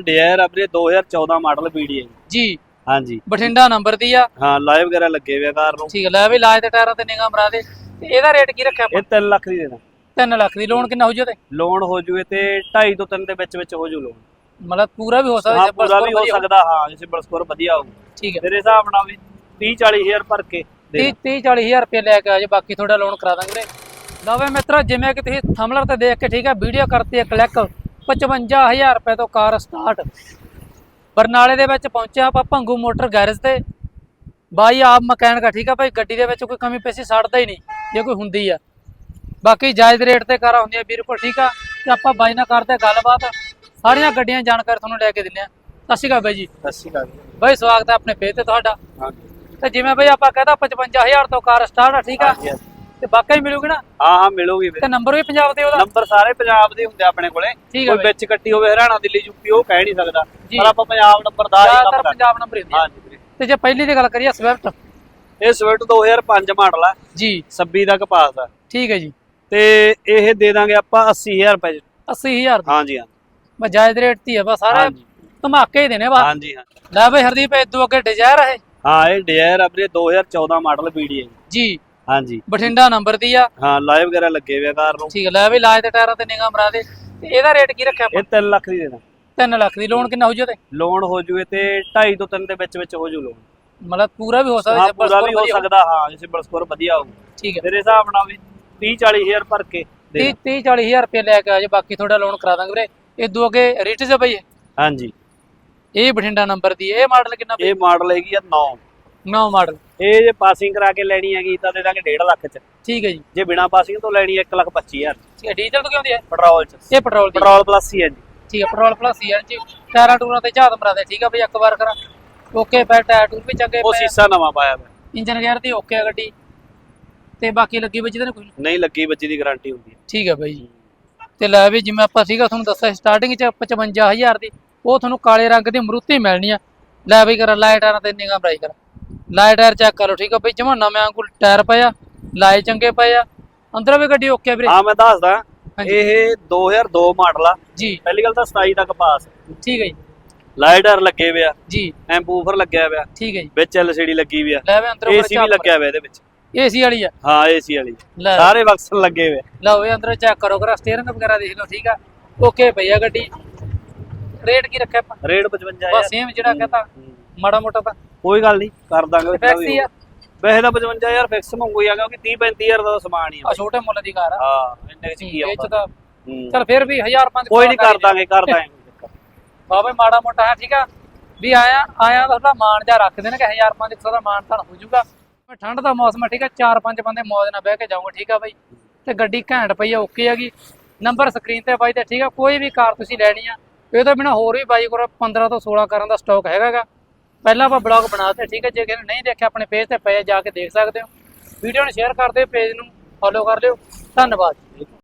Desire ਆਪਣੇ 2014 model ਵੀਡੀ ਹੈ ਜੀ। ਜੀ। ਹਾਂਜੀ। ਬਠਿੰਡਾ ਨੰਬਰ ਦੀ ਆ। ਹਾਂ ਲਾਈਵ ਵਗੈਰਾ ਲੱਗੇ ਹੋਏ ਆ ਕਾਰ ਨੂੰ। ਠੀਕ ਹੈ ਲੈ ਵੀ ਲਾਜ ਤੇ ਟਾਇਰਾਂ ਤੇ ਨਿਗਾਹ ਮਰਾ ਦੇ। ਤੇ ਇਹਦਾ ਰੇਟ ਕੀ ਰੱਖਿਆ ਇਹ 3 ਲੱਖ ਦੀ ਦੇਣਾ। 3 ਲੱਖ ਦੀ। ਲੋਨ ਕਿੰਨਾ ਹੋ ਜੂ ਤੇ ਲੋਨ ਹੋ ਜੂਏ ਤੇ 2.5 ਤੋਂ 3 ਦੇ ਵਿੱਚ ਵਿੱਚ ਹੋ ਜੂ ਲੋਨ ਮਤਲਬ ਪੂਰਾ ਵੀ ਹੋ ਸਕਦਾ ਹਾਂ ਜੇ ਪੂਰਾ ਬਸ ਵੀ ਹੋ ਸਕਦਾ ਹਾਂ ਜੇ ਸਿਬਲ ਸਕੋਰ ਵਧੀਆ ਹੋਊ। ਠੀਕ ਹੈ ਤੇਰੇ ਹਿਸਾਬ ਨਾਲ ਵੀ 30 40 ਹਜ਼ਾਰ ਭਰ ਕੇ ਦੇ 30 30 40 ਹਜ਼ਾਰ ਰੁਪਏ ਲੈ ਕੇ ਆ ਜੇ ਬਾਕੀ ਤੁਹਾਡਾ ਲੋਨ ਕਰਾ ਦਾਂਗੇ। ਲਵੇ ਮਿੱਤਰੋ ਜਿਵੇਂ ਕਿ ਤੁਸੀਂ ਥੰਬਲਰ ਤੇ ਦੇਖ ਕੇ ਠੀਕ ਹੈ ਵੀਡੀਓ ਕਰਤੀ ਹੈ ਕਲਿੱਕ 55000 ਰੁਪਏ ਤੋਂ ਕਾਰ ਸਟਾਰਟ ਬਰਨਾਲੇ ਦੇ ਵਿੱਚ ਪਹੁੰਚਿਆ ਆਪਾਂ ਭੰਗੂ ਮੋਟਰ ਗੈਰੇਜ ਤੇ। ਬਾਈ ਆਪ ਮਕੈਨਿਕ ਠੀਕ ਆ ਭਾਈ ਗੱਡੀ ਦੇ ਵਿੱਚ ਕੋਈ ਕਮੀ ਪੇਸ਼ੀ ਛੱਡਦਾ ਹੀ ਨਹੀਂ ਜੇ ਕੋਈ ਹੁੰਦੀ ਆ। ਬਾਕੀ ਜਾਇਜ਼ ਰੇਟ ਤੇ ਕਾਰਾਂ ਹੁੰਦੀਆਂ ਵੀਰ ਕੋਲ ਠੀਕ ਆ। ਤੇ ਆਪਾਂ ਬਾਈ ਨਾਲ ਕਰਦੇ ਗੱਲਬਾਤ ਸਾਰੀਆਂ ਗੱਡੀਆਂ ਜਾਣਕਾਰੀ ਤੁਹਾਨੂੰ ਲੈ ਕੇ ਦਿੰਨੇ ਆ ਸਤਿ ਸ਼੍ਰੀ ਅਕਾਲ ਬਾਈ ਜੀ। ਸਤਿ ਸ਼੍ਰੀ ਅਕਾਲ ਬਾਈ ਸਵਾਗਤ ਹੈ ਆਪਣੇ ਪੇਜ ਤੇ ਤੁਹਾਡਾ। ਤੇ ਜਿਵੇਂ ਬਈ ਆਪਾਂ ਕਹਦਾ 55000 ਤੋਂ ਕਾਰ ਸਟਾਰਟ ਆ ਠੀਕ ਆ। ਤੇ ਵਾਕਈ ਮਿਲੂਗੀ ਨਾ? ਹਾਂ ਹਾਂ ਮਿਲੂਗੀ ਵੀਰੇ ਤੇ ਨੰਬਰ ਵੀ ਪੰਜਾਬ ਦੇ ਉਹਦਾ? ਨੰਬਰ ਸਾਰੇ ਪੰਜਾਬ ਦੇ ਹੁੰਦੇ ਆ ਆਪਣੇ ਕੋਲੇ। ਆ ਕੋਈ। ਵਿੱਚ ਕੱਟੀ ਹੋਵੇ ਹਰਿਆਣਾ ਦਿੱਲੀ ਯੂਪੀ ਉਹ ਕਹਿ ਨਹੀਂ ਸਕਦਾ। ਜੀ। ਪਰ ਆਪਾਂ ਪੰਜਾਬ ਨੰਬਰ ਦਾ ਹੀ ਕੰਮ ਪੰਜਾਬ ਨੰਬਰ ਹੀ ਹੁੰਦੀ ਆ। ਹਾਂਜੀ ਵੀਰੇ। ਤੇ ਜੇ ਪਹਿਲੀ ਦੀ ਗੱਲ ਕਰੀਏ ਸਵਿਫਟ ਇਹ ਸਵਿਫਟ 2005 ਮਾਡਲ ਆ। ਜੀ। 26 ਦਾ ਕਪਾਸ ਦਾ ਠੀਕ ਹੈ ਜੀ। ਤੇ ਇਹ ਦੇ ਦਾਂਗੇ ਆਪਾਂ 80000 ਰੁਪਏ 'ਚ। 80000 ਦੀ। ਹਾਂਜੀ ਹਾਂ ਬਸ ਜਾਇਜ਼ ਰੇਟ ਦੀ ਆ ਬਸ ਸਾਰੇ ਧਮਾਕੇ ਹੀ ਦੇਣੇ ਬਾ ਹਾਂਜੀ ਹਾਂ ਲੈ ਬਈ ਹਰਦੀਪ ਇਦੋਂ ਅੱਗੇ ਡਿਜ਼ਾਇਰ ਹੈ ਹਾਂ ਇਹ ਡਿਜ਼ਾਇਰ ਆਪਣੇ 2014 ਮਾਡਲ ਵੀਡੀ ਹੈ ਜੀ। ਹਾਂਜੀ। ਬਠਿੰਡਾ ਨੰਬਰ ਦੀ ਆ। ਹਾਂ ਲਾਈਵ ਵਗੈਰਾ ਲੱਗੇ ਹੋਏ ਆ ਕਾਰ ਨੂੰ। ਠੀਕ ਹੈ ਲੈ ਬਈ ਲਾਜ ਤੇ ਟਾਇਰਾਂ ਤੇ ਨਿਗਾਹ ਮਰਾ ਦੇ। ਤੇ ਇਹਦਾ ਰੇਟ ਕੀ ਰੱਖਿਆ ਇਹ 3 ਲੱਖ ਦੀ ਦੇਣਾ। 3 ਲੱਖ ਦੀ ਲੋਨ ਕਿੰਨਾ ਹੋ ਜੂ ਤੇ? ਲੋਨ ਹੋ ਜੂਏ ਤੇ 2.5 ਤੋਂ 3 ਦੇ ਵਿੱਚ ਵਿੱਚ ਹੋ ਜੂ ਲੋਨ। ਮਤਲਬ ਪੂਰਾ ਵੀ ਹੋ ਸਕਦਾ ਹਾਂ ਜੇ ਬਸ ਪੂਰਾ ਵੀ ਹੋ ਵਧੀਆ। ਸਕਦਾ ਹਾਂ ਜੇ ਸਿਬਲ ਸਕੋਰ ਵਧੀਆ ਹੋਊ। ਠੀਕ ਹੈ ਤੇਰੇ ਹਿਸਾਬ ਨਾਲ ਵੀ 30 40 ਹਜ਼ਾਰ ਭਰ ਕੇ ਦੇ 30 30 40 ਹਜ਼ਾਰ ਰੁਪਏ ਲੈ ਕੇ ਆ ਜੇ ਬਾਕੀ ਤੁਹਾਡਾ ਲੋਨ ਕਰਾ ਦਾਂਗੇ ਵੀਰੇ। ਇਦੋਂ ਅੱਗੇ ਰਿਟਸ ਹੈ ਬਈ ਇਹ। ਹਾਂਜੀ। ਇਹ ਬਠਿੰਡਾ ਨੰਬਰ ਦੀ ਹੈ। ਇਹ ਮਾਡਲ ਕਿੰਨਾ ਬਈ? ਇਹ ਮਾਡਲ ਹੈਗੀ ਆ 9 ਨੌ ਮਾਡਲ। ਇਹ ਜੇ ਪਾਸਿੰਗ ਕਰਾ ਕੇ ਲੈਣੀ ਹੈਗੀ ਤਾਂ ਦੇ ਦਾਂਗੇ 1.5 ਲੱਖ ਚ। ਠੀਕ ਹੈ ਜੀ। ਜੇ ਬਿਨਾ ਪਾਸਿੰਗ ਤੋਂ ਲੈਣੀ 1 ਲੱਖ 25 ਹਜ਼ਾਰ ਠੀਕ ਹੈ ਡੀਜ਼ਲ ਤੋਂ ਕਿਉਂ ਦੀ ਹੈ? ਪੈਟਰੋਲ ਚ। ਇਹ ਪੈਟਰੋਲ ਦੀ। ਪੈਟਰੋਲ ਪਲੱਸ ਹੀ ਹੈ ਜੀ। ਠੀਕ ਹੈ ਪੈਟਰੋਲ ਪਲੱਸ ਹੀ ਹੈ ਜੀ। ਟਾਇਰਾਂ ਟੂਰਾਂ ਤੇ ਝਾਤ ਮਰਾ ਦੇ ਠੀਕ ਹੈ ਬਈ ਇੱਕ ਵਾਰ ਕਰਾਂ। ਓਕੇ ਪੈ ਟਾਇਰ ਟੂਰ ਵੀ ਚੰਗੇ ਉਹ ਸੀਸਾ ਨਵਾਂ ਪਾਇਆ ਹੋਇਆ। ਇੰਜਨ ਗੇਅਰ ਦੀ ਓਕੇ ਆ ਗੱਡੀ। ਤੇ ਬਾਕੀ ਲੱਗੀ ਵਿੱਚ ਤਾਂ ਕੋਈ? ਨਹੀਂ ਲੱਗੀ ਬੱਚੀ ਦੀ ਗਾਰੰਟੀ ਹੁੰਦੀ ਹੈ। ਠੀਕ ਹੈ ਬਾਈ ਜੀ। ਤੇ ਲੈ ਵੀ ਜਿਵੇਂ ਆਪਾਂ ਸੀਗਾ ਤੁਹਾਨੂੰ ਦੱਸਿਆ ਸਟਾਰਟਿੰਗ ਚ 55000 ਦੀ। ਉਹ ਤੁਹਾਨੂੰ ਕਾਲੇ ਰੰਗ ਦੀ ਮਰੂਤੀ ਮਿਲਣੀ ਆ। ਲੈ ਬਈ ਕਰ ਲਾਈਟ ਤੇ ਨਿਗਾਹ ਬਰਾਈ ਕਰ। ਲਾਈਟ ਟਾਇਰ ਚੈੱਕ ਕਰੋ ਠੀਕ ਆ ਬਈ? ਜਮਾ ਨਵੇਂ ਵਾਂਗੂ ਟਾਇਰ ਪਏ ਆ ਲਾਏ ਚੰਗੇ ਪਏ ਆ। ਅੰਦਰ ਵੀ ਗੱਡੀ ਓਕੇ ਆ ਵੀਰੇ? ਹਾਂ ਮੈਂ ਦੱਸਦਾ। ਇਹ 2002 ਮਾਡਲ ਆ। ਜੀ। ਪਹਿਲੀ ਗੱਲ ਤਾਂ 27 ਤੱਕ ਪਾਸ ਠੀਕ ਹੈ ਜੀ। ਲਾਈਡਰ ਲੱਗੇ ਹੋਏ ਆ। ਜੀ। ਐਂਪੂਫਰ ਲੱਗਿਆ ਹੋਇਆ ਠੀਕ ਹੈ ਜੀ। ਵਿੱਚ ਐਲਸੀਡੀ ਲੱਗੀ ਹੋਈ ਆ। ਲੈ ਵੀ ਅੰਦਰ ਏਸੀ ਵੀ ਲੱਗਿਆ ਹੋਇਆ ਇਹਦੇ ਵਿੱਚ। ਏਸੀ ਵਾਲੀ ਆ? ਹਾਂ ਏਸੀ ਵਾਲੀ। ਸਾਰੇ ਬਕਸਨ ਲੱਗੇ ਹੋਏ। ਲਓ ਇਹ ਅੰਦਰ ਚੈੱਕ ਕਰੋ ਕਰਾ ਸਟੀਅਰਿੰਗ ਵਗੈਰਾ ਦੇਖ ਲਓ ਠੀਕ ਆ। ਓਕੇ ਪਈ ਆ ਗੱਡੀ। ਰੇਟ ਕੀ ਰੱਖਿਆ ਆਪਾਂ? ਰੇਟ 55 ਬਸ ਸੇਮ ਜਿਹੜਾ ਕਹਤਾ ਮਾੜਾ ਮੋਟਾ ਤਾਂ। ਕੋਈ ਗੱਲ ਨਹੀਂ ਕਰ ਦਾਂਗੇ ਫਿਕਸ ਹੀ ਆ। ਵੈਸੇ ਤਾਂ 55000 ਫਿਕਸ ਮੰਗੂ ਆ ਕਿਉਂਕਿ 30 35000 ਦਾ ਸਮਾਨ ਹੀ ਆ। ਆ ਛੋਟੇ ਮੁੱਲ ਦੀ ਕਾਰ ਆ। ਹਾਂ ਇੰਨੇ ਚ ਕੀ ਇਹ ਚ ਆਉਂਦਾ ਤਾਂ। ਚਲ ਫਿਰ ਵੀ 1000 5 ਕੋਈ ਨਹੀਂ ਕਰ ਦਾਂਗੇ ਕਰ ਦਾਂਗੇ ਬਾਬੇ ਮਾੜਾ ਮੋਟਾ ਹੈ ਠੀਕ ਆ? ਵੀ ਆਇਆ ਆਇਆ ਤਾਂ ਉਹਦਾ ਮਾਣ ਜਾ ਰੱਖਦੇ ਨੇ ਕਿ 1000 500 ਦਾ ਮਾਣ ਤਾਂ ਹੋ ਜਾਊਗਾ। ਠੰਡ ਦਾ ਮੌਸਮ ਹੈ ਠੀਕ ਆ? ਚਾਰ ਪੰਜ ਬੰਦੇ ਮੌਜ ਨਾਲ ਬਹਿ ਕੇ ਜਾਓਗੇ ਠੀਕ ਆ ਬਾਈ? ਤੇ ਗੱਡੀ ਘੈਂਟ ਪਈ ਆ ਓਕੇ ਹੈਗੀ ਨੰਬਰ ਸਕਰੀਨ ਤੇ ਬਾਈ ਤੇ ਠੀਕ ਆ? ਕੋਈ ਵੀ ਕਾਰ ਤੁਸੀਂ ਲੈਣੀ ਆ ਇਹ ਤੋਂ ਬਿਨਾ ਹੋਰ ਵੀ ਬਾਈ ਕੋਲ 15 ਤੋਂ 16 ਕਰਨ ਦਾ ਸਟਾਕ ਹੈਗਾਗਾ। ਪਹਿਲਾਂ ਆਪਾਂ ਬਲੌਗ ਬਣਾਤੇ, ਠੀਕ ਹੈ? ਜੇ ਕਿਸੇ ਨੇ ਨਹੀਂ ਦੇਖਿਆ, ਆਪਣੇ ਪੇਜ ਤੇ ਪਏ ਜਾ ਕੇ ਦੇਖ ਸਕਦੇ ਹੋ। ਵੀਡੀਓ ਨੂੰ ਸ਼ੇਅਰ ਕਰ ਦਿਓ ਪੇਜ ਨੂੰ ਫੋਲੋ ਕਰ ਲਿਓ। ਧੰਨਵਾਦ।